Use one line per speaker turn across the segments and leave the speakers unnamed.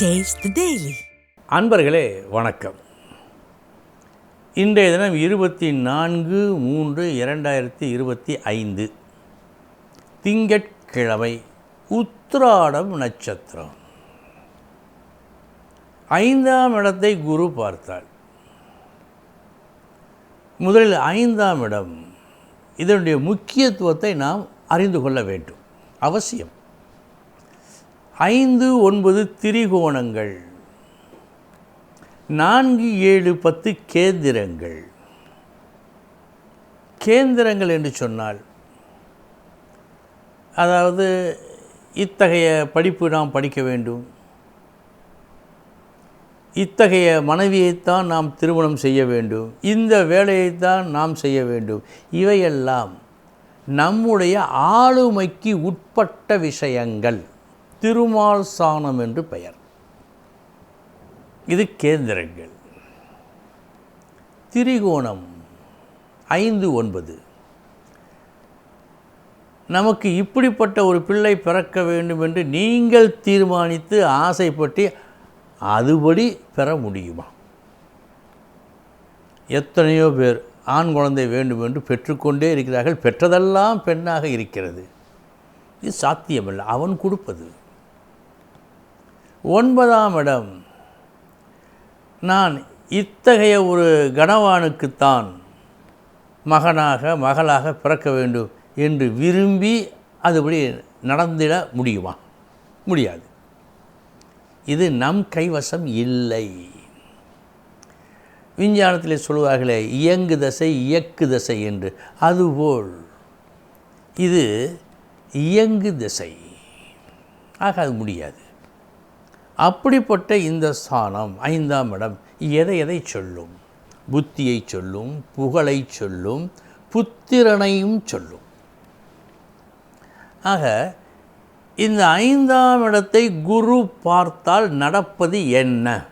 Taste
அன்பர்களே வணக்கம். இன்றைய தினம் இருபத்தி நான்கு மூன்று இரண்டாயிரத்தி இருபத்தி ஐந்து. திங்கட்கிழமை உத்ராடம் நட்சத்திரம். ஐந்தாம் இடத்தை குரு பார்த்தாள் முதலில் ஐந்தாம் இடம் இதனுடைய முக்கியத்துவத்தை நாம் அறிந்து கொள்ள வேண்டும். அவசியம். ஐந்து ஒன்பது திரிகோணங்கள் நான்கு ஏழு பத்து கேந்திரங்கள். கேந்திரங்கள் என்று சொன்னால் அதாவது இத்தகைய படிப்பு நாம் படிக்க வேண்டும். இத்தகைய மனைவியைத்தான் நாம் திருமணம் செய்ய வேண்டும். இந்த வேலையைத்தான் நாம் செய்ய வேண்டும். இவையெல்லாம் நம்முடைய ஆளுமைக்கு உட்பட்ட விஷயங்கள். திருமால் சாணம் என்று பெயர். இது கேந்திரங்கள். திரிகோணம் ஐந்து ஒன்பது. நமக்கு இப்படிப்பட்ட ஒரு பிள்ளை பிறக்க வேண்டும் என்று நீங்கள் தீர்மானித்து ஆசைப்பட்டு அதுபடி பெற முடியுமா? எத்தனையோ பேர் ஆண் குழந்தை வேண்டும் என்று பெற்றுக்கொண்டே இருக்கிறார்கள். பெற்றதெல்லாம் பெண்ணாக இருக்கிறது. இது சாத்தியமல்ல. அவன் கொடுப்பது. ஒன்பதாம் இடம். நான் இத்தகைய ஒரு கணவானுக்குத்தான் மகனாக மகளாக பிறக்க வேண்டும் என்று விரும்பி அதுபடி நடந்திட முடியுமா? முடியாது. இது நம் கைவசம் இல்லை. விஞ்ஞானத்தில் சொல்லுவார்களே இயங்கு தசை இயக்கு தசை என்று. அதுபோல் இது இயங்கு திசை. ஆக அது முடியாது. அப்படிப்பட்ட இந்த ஸ்தானம் ஐந்தாம் இடம் எதை எதை சொல்லும்? புத்தியை சொல்லும் புகழை சொல்லும் புத்திரனையும் சொல்லும். ஆக இந்த ஐந்தாம் இடத்தை குரு பார்த்தால் நடப்பது என்ன?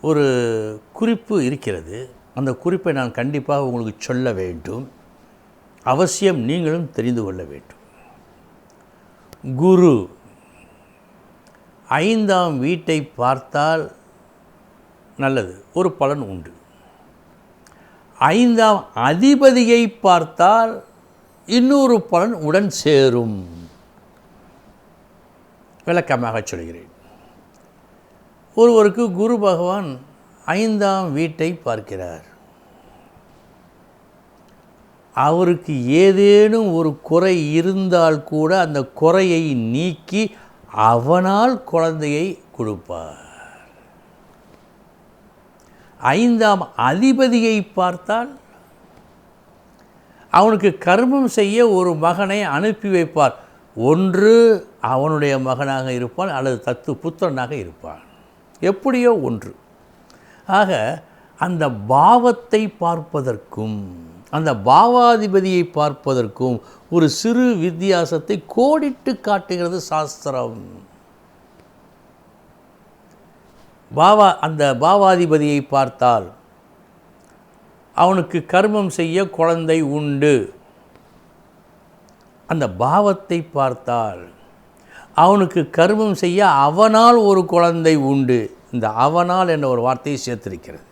ஒரு குறிப்பு இருக்கிறது. அந்த குறிப்பை நான் கண்டிப்பாக உங்களுக்கு சொல்ல வேண்டும். அவசியம் நீங்களும் தெரிந்து கொள்ள வேண்டும். குரு ஐந்தாம் வீட்டை பார்த்தால் நல்லது. ஒரு பலன் உண்டு. ஐந்தாம் அதிபதியை பார்த்தால் இன்னொரு பலன் உடன் சேரும். விளக்கமாக சொல்கிறேன். ஒருவருக்கு குரு பகவான் ஐந்தாம் வீட்டை பார்க்கிறார். அவருக்கு ஏதேனும் ஒரு குறை இருந்தால் கூட அந்த குறையை நீக்கி அவனால் குழந்தையை கொடுப்பார். ஐந்தாம் அதிபதியை பார்த்தால் அவனுக்கு கர்மம் செய்ய ஒரு மகனை அனுப்பி வைப்பார். ஒன்று அவனுடைய மகனாக இருப்பான் அல்லது தத்து புத்திரனாக இருப்பான். எப்படியோ ஒன்று. ஆக அந்த பாவத்தை பார்ப்பதற்கும் அந்த பாவாதிபதியை பார்ப்பதற்கும் ஒரு சிறு வித்தியாசத்தை கோடிட்டு காட்டுகிறது சாஸ்திரம். பாவா அந்த பாவாதிபதியை பார்த்தால் அவனுக்கு கர்மம் செய்ய குழந்தை உண்டு. அந்த பாவத்தை பார்த்தால் அவனுக்கு கர்மம் செய்ய அவனால் ஒரு குழந்தை உண்டு. இந்த அவனால் என்ற ஒரு வார்த்தையை சேர்த்திருக்கிறது.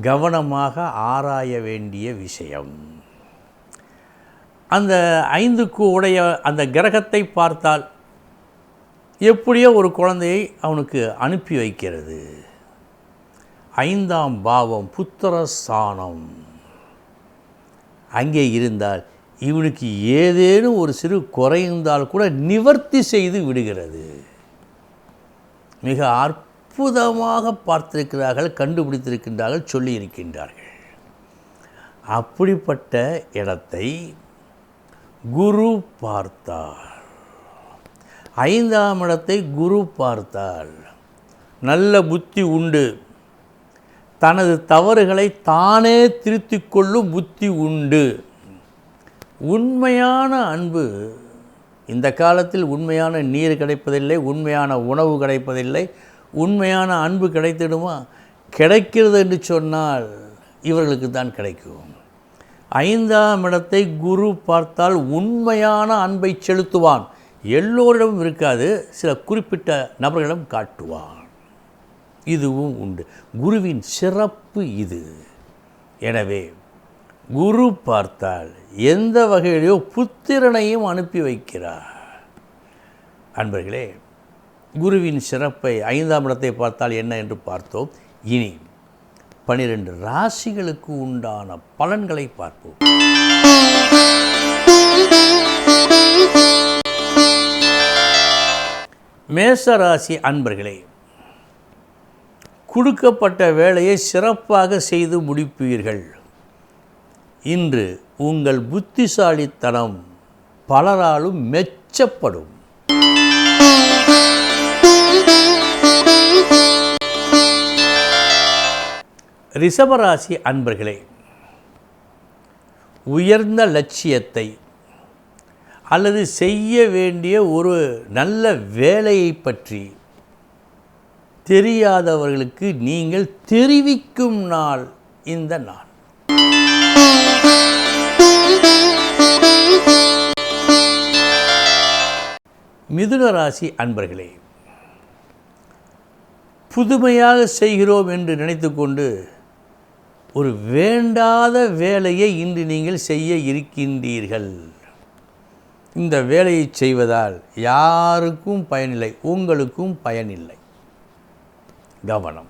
கவனமாக ஆராய வேண்டிய விஷயம். அந்த ஐந்துக்கு உடைய அந்த கிரகத்தை பார்த்தால் எப்படியோ ஒரு குழந்தையை அவனுக்கு அனுப்பி வைக்கிறது. ஐந்தாம் பாவம் புத்திர சாணம் அங்கே இருந்தால் இவனுக்கு ஏதேனும் ஒரு சிறு குறைந்தால் கூட நிவர்த்தி செய்து விடுகிறது. மிக அற்புதமாக பார்த்திருக்கிறார்கள் கண்டுபிடித்திருக்கின்றார்கள் சொல்லியிருக்கின்றார்கள். அப்படிப்பட்ட இடத்தை குரு பார்த்தார் ஐந்தாம் இடத்தை குரு பார்த்தால் நல்ல புத்தி உண்டு. தனது தவறுகளை தானே திருத்தி கொள்ளும் புத்தி உண்டு. உண்மையான அன்பு இந்த காலத்தில் உண்மையான நீர் கிடைப்பதில்லை உண்மையான உணவு கிடைப்பதில்லை உண்மையான அன்பு கிடைத்திடுமா? கிடைக்கிறது என்று சொன்னால் இவர்களுக்கு தான் கிடைக்கும். ஐந்தாம் இடத்தை குரு பார்த்தால் உண்மையான அன்பை செலுத்துவான். எல்லோரிடமும் இருக்காது சில குறிப்பிட்ட நபர்களிடம் காட்டுவான். இதுவும் உண்டு. குருவின் சிறப்பு இது. எனவே குரு பார்த்தால் எந்த வகையிலையோ புத்திரனையும் அனுப்பி வைக்கிறார். அன்பர்களே குருவின் சிறப்பை ஐந்தாம் இடத்தை பார்த்தால் என்ன என்று பார்த்தோம். இனி பனிரெண்டு ராசிகளுக்கு உண்டான பலன்களை பார்ப்போம். மேசராசி அன்பர்களே கொடுக்கப்பட்ட வேலையை சிறப்பாக செய்து முடிப்பீர்கள். இன்று உங்கள் புத்திசாலித்தனம் பலராலும் மெச்சப்படும். ரிஷபராசி அன்பர்களே உயர்ந்த லட்சியத்தை அல்லது செய்ய வேண்டிய ஒரு நல்ல வேலையை பற்றி தெரியாதவர்களுக்கு நீங்கள் தெரிவிக்கும் நாள் இந்த நாள். மிதுன ராசி அன்பர்களே புதுமையாக செய்கிறோம் என்று நினைத்துக்கொண்டு ஒரு வேண்டாத வேலையை இன்று நீங்கள் செய்ய இருக்கின்றீர்கள். இந்த வேலையை செய்வதால் யாருக்கும் பயனில்லை உங்களுக்கும் பயனில்லை. கவனம்.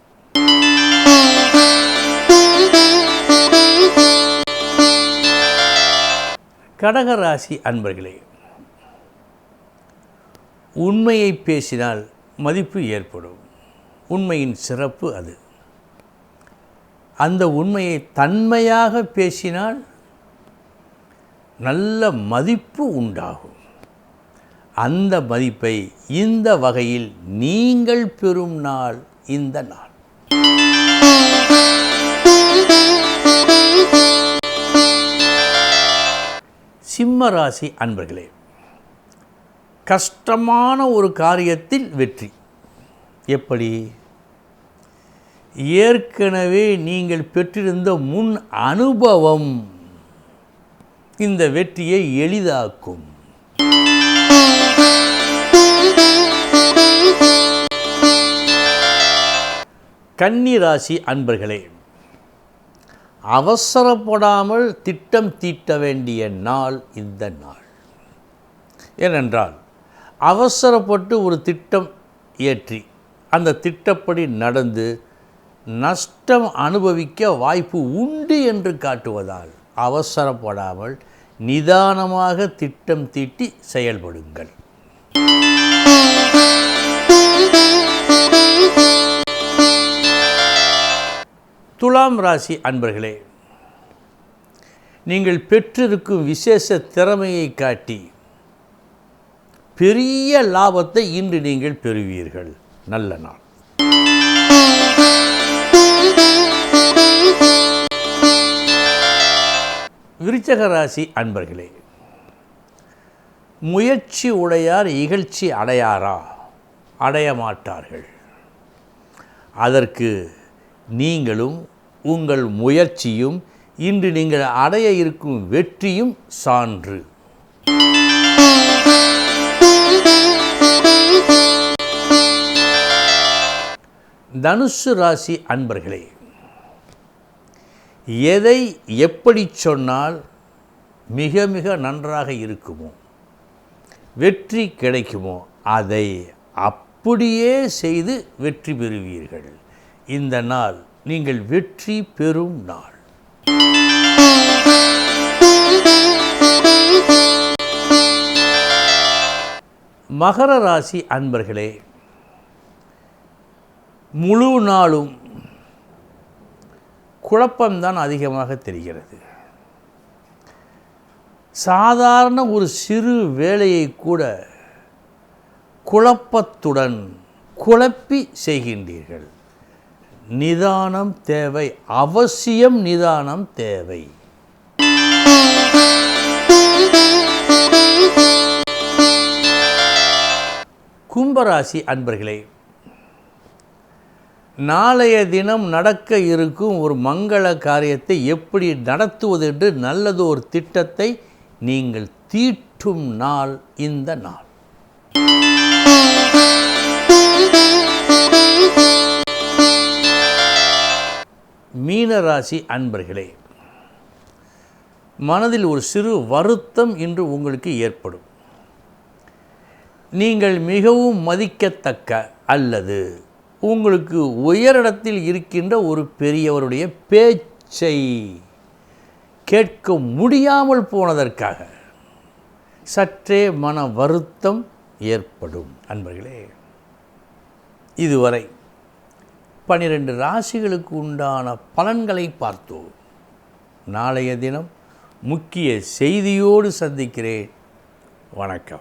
கடகராசி அன்பர்களே உண்மையை பேசினால் மதிப்பு ஏற்படும். உண்மையின் சிறப்பு அது. அந்த உண்மையை தன்மையாக பேசினால் நல்ல மதிப்பு உண்டாகும். அந்த மதிப்பை இந்த வகையில் நீங்கள் பெறும் நாள் இந்த நாள். சிம்ம ராசி அன்பர்களே கஷ்டமான ஒரு காரியத்தில் வெற்றி. எப்படி? ஏற்கனவே நீங்கள் பெற்றிருந்த முன் அனுபவம் இந்த வெற்றியை எளிதாக்கும். கன்னி ராசி அன்பர்களே அவசரப்படாமல் திட்டம் தீட்ட வேண்டிய நாள் இந்த நாள். ஏனென்றால் அவசரப்பட்டு ஒரு திட்டம் ஏற்றி அந்த திட்டப்படி நடந்து நஷ்டம் அனுபவிக்க வாய்ப்பு உண்டு என்று காட்டுவதால் அவசரப்படாமல் நிதானமாக திட்டம் தீட்டி செயல்படுங்கள். துலாம் ராசி அன்பர்களே நீங்கள் பெற்றிருக்கும் விசேஷ திறமையை காட்டி பெரிய லாபத்தை இன்று நீங்கள் பெறுவீர்கள். நல்ல நாள். விருச்சக ராசி அன்பர்களே முயற்சி உடையார் இகழ்ச்சி அடையாரா? அடைய மாட்டார்கள். அதற்கு நீங்களும் உங்கள் முயற்சியும் இன்று நீங்கள் அடைய இருக்கும் வெற்றியும் சான்று. தனுசு ராசி அன்பர்களே எதை எப்படி சொன்னால் மிக மிக நன்றாக இருக்குமோ வெற்றி கிடைக்குமோ அதை அப்படியே செய்து வெற்றி பெறுவீர்கள். இந்த நாள் நீங்கள் வெற்றி பெறும் நாள். மகர ராசி அன்பர்களே முழு நாளும் குழப்பம்தான் அதிகமாக தெரிகிறது. சாதாரண ஒரு சிறு வேலையை கூட குழப்பத்துடன் குழப்பி செய்கின்றீர்கள். நிதானம் தேவை அவசியம் நிதானம் தேவை. கும்பராசி அன்பர்களே நாளைய தினம் நடக்க இருக்கும் ஒரு மங்கள காரியத்தை எப்படி நடத்துவது என்று நல்லது ஒரு திட்டத்தை நீங்கள் தீட்டும் நாள் இந்த நாள். மீனராசி அன்பர்களே மனதில் ஒரு சிறு வருத்தம் இன்று உங்களுக்கு ஏற்படும். நீங்கள் மிகவும் மதிக்கத்தக்க அல்லது உங்களுக்கு உயரிடத்தில் இருக்கின்ற ஒரு பெரியவருடைய பேச்சை கேட்க முடியாமல் போனதற்காக சற்றே மன வருத்தம் ஏற்படும். அன்பர்களே இதுவரை பனிரெண்டு ராசிகளுக்கு உண்டான பலன்களை பார்த்தோம். நாளைய தினம் முக்கிய செய்தியோடு சந்திக்கிறேன். வணக்கம்.